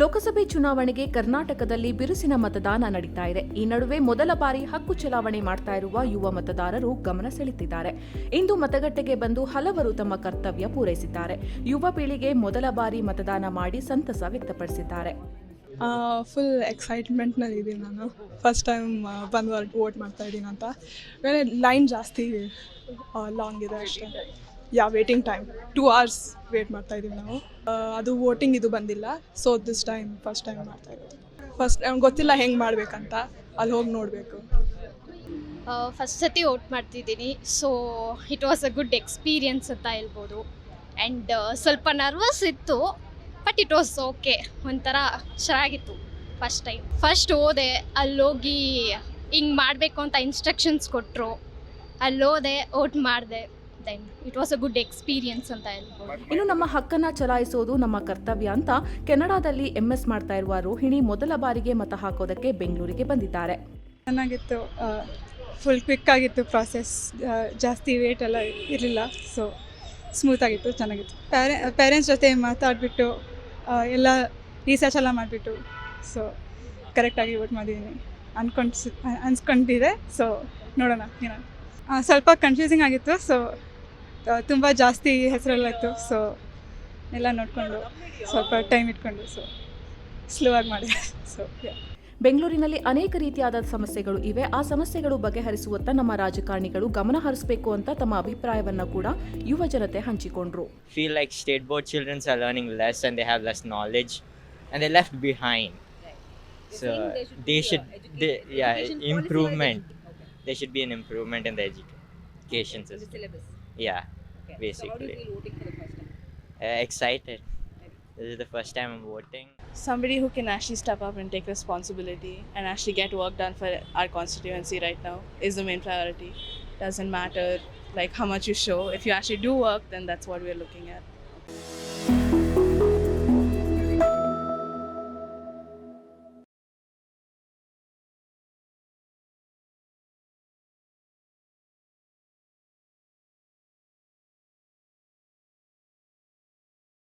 ಲೋಕಸಭೆ ಚುನಾವಣೆಗೆ ಕರ್ನಾಟಕದಲ್ಲಿ ಬಿರುಸಿನ ಮತದಾನ ನಡೀತಾ ಇದೆ. ಈ ನಡುವೆ ಮೊದಲ ಬಾರಿ ಹಕ್ಕು ಚಲಾವಣೆ ಮಾಡ್ತಾ ಇರುವ ಯುವ ಮತದಾರರು ಗಮನ ಸೆಳೆತಿದ್ದಾರೆ ಇಂದು ಮತಗಟ್ಟೆಗೆ ಬಂದು ಹಲವರು ತಮ್ಮ ಕರ್ತವ್ಯ ಪೂರೈಸಿದ್ದಾರೆ. ಯುವ ಪೀಳಿಗೆ ಮೊದಲ ಬಾರಿ ಮತದಾನ ಮಾಡಿ ಸಂತಸ ವ್ಯಕ್ತಪಡಿಸಿದ್ದಾರೆ. ಫುಲ್ ಎಕ್ಸೈಟ್ಮೆಂಟ್ನಲ್ಲಿ ಇದ್ದೀನಿ ನಾನು. ಫಸ್ಟ್ ಟೈಮ್ ಬಂದು ವೋಟ್ ಮಾಡ್ತಾ ಇದ್ದೀನಿ ಅಂತ. ಲೈನ್ ಜಾಸ್ತಿ ಲಾಂಗ್ ಇದೆ ಅಷ್ಟೇ. Yeah waiting time two hours wait ಮಾಡ್ತಾ ಇದೀವಿ ನಾವು. ಅದು ವೋಟಿಂಗ್ ಇದು ಬಂದಿಲ್ಲ. So this time first time ಮಾಡ್ತಾ ಇರೋದು. ಫಸ್ಟ್ ಗೊತ್ತಿಲ್ಲ ಹೆಂಗೆ ಮಾಡಬೇಕಂತ. ಅಲ್ಲಿ ಹೋಗಿ ನೋಡಬೇಕು. ಫಸ್ಟ್ ಸತಿ ವೋಟ್ ಮಾಡ್ತಿದ್ದೀನಿ. So it was a good experience ಅಂತ ಹೇಳ್ಬೋದು. ಆ್ಯಂಡ್ ಸ್ವಲ್ಪ ನರ್ವಸ್ ಇತ್ತು ಬಟ್ ಇಟ್ ವಾಸ್ ಓಕೆ ಒಂಥರ ಚೆನ್ನಾಗಿತ್ತು ಫಸ್ಟ್ ಟೈಮ್ ಫಸ್ಟ್ ಹೋದೆ ಹೋಗಿ ಹಿಂಗೆ ಮಾಡಬೇಕು ಅಂತ ಇನ್ಸ್ಟ್ರಕ್ಷನ್ಸ್ ಕೊಟ್ಟರು ಅಲ್ಲೋದೆ ಓಟ್ ಮಾಡಿದೆ. Then it was a good experience ಅಂತ ಹೇಳ್ಬೋದು. ಇನ್ನು ನಮ್ಮ ಹಕ್ಕನ್ನ ಚಲಾಯಿಸೋದು ನಮ್ಮ ಕರ್ತವ್ಯ ಅಂತ ಕೆನಡಾದಲ್ಲಿ ಎಂಎಸ್ ಮಾಡ್ತಾ ಇರುವ ರೋಹಿಣಿ ಮೊದಲ ಬಾರಿಗೆ ಮತ ಹಾಕೋದಕ್ಕೆ ಬೆಂಗಳೂರಿಗೆ ಬಂದಿದ್ದಾರೆ. ಚೆನ್ನಾಗಿತ್ತು ಫುಲ್ ಕ್ವಿಕ್ ಆಗಿತ್ತು ಪ್ರಾಸೆಸ್ ಜಾಸ್ತಿ ವೇಟ್ ಎಲ್ಲ ಇರಲಿಲ್ಲ ಸೊ ಸ್ಮೂತಾಗಿತ್ತು ಚೆನ್ನಾಗಿತ್ತು. ಪ್ಯಾರೆ ಪೇರೆಂಟ್ಸ್ ಜೊತೆ ಮಾತಾಡಿಬಿಟ್ಟು ಎಲ್ಲ ರಿಸರ್ಚ್ ಎಲ್ಲ ಮಾಡಿಬಿಟ್ಟು ಸೊ ಕರೆಕ್ಟಾಗಿ ವೋಟ್ ಮಾಡಿದ್ದೀನಿ ಅನ್ಕೊಂಡು ಅನ್ಸ್ಕೊಂಡಿದೆ ಸೊ ನೋಡೋಣ ಏನೋ ಆ, ಸ್ವಲ್ಪ ಕನ್ಫ್ಯೂಸಿಂಗ್ ಆಗಿತ್ತು ಸೊ ತುಂಬ ಜಾಸ್ತಿ ಹೆಸರೆಲ್ಲ ಇತ್ತು ಸೊ ಎಲ್ಲ ನೋಡಿಕೊಂಡು ಸ್ವಲ್ಪ ಟೈಮ್ ಇಟ್ಕೊಂಡು ಸೊ ಸ್ಲೋ ಆಗಿ ಮಾಡಿದೆ ಸೊ ಬೆಂಗಳೂರಿನಲ್ಲಿ ಅನೇಕ ರೀತಿಯಾದ ಸಮಸ್ಯೆಗಳು ಇವೆ. ಆ ಸಮಸ್ಯೆಗಳು ಬಗೆಹರಿಸುವತ್ತ ನಮ್ಮ ರಾಜಕಾರಣಿಗಳು ಗಮನ ಹರಿಸಬೇಕು ಅಂತ ತಮ್ಮ ಅಭಿಪ್ರಾಯವನ್ನು ಕೂಡ ಯುವ ಜನತೆ ಹಂಚಿಕೊಂಡ್ರು. Feel like state board childrens are learning less and they have less knowledge and they left behind so they should they yeah improvement. There should be an improvement in the education system. Yeah, basically. Uh, excited. This is the first time I'm voting. somebody who can actually step up and take responsibility and actually get work done for our constituency right now is the main priority. Doesn't matter like how much you show. If you actually do work, then that's what we're looking at.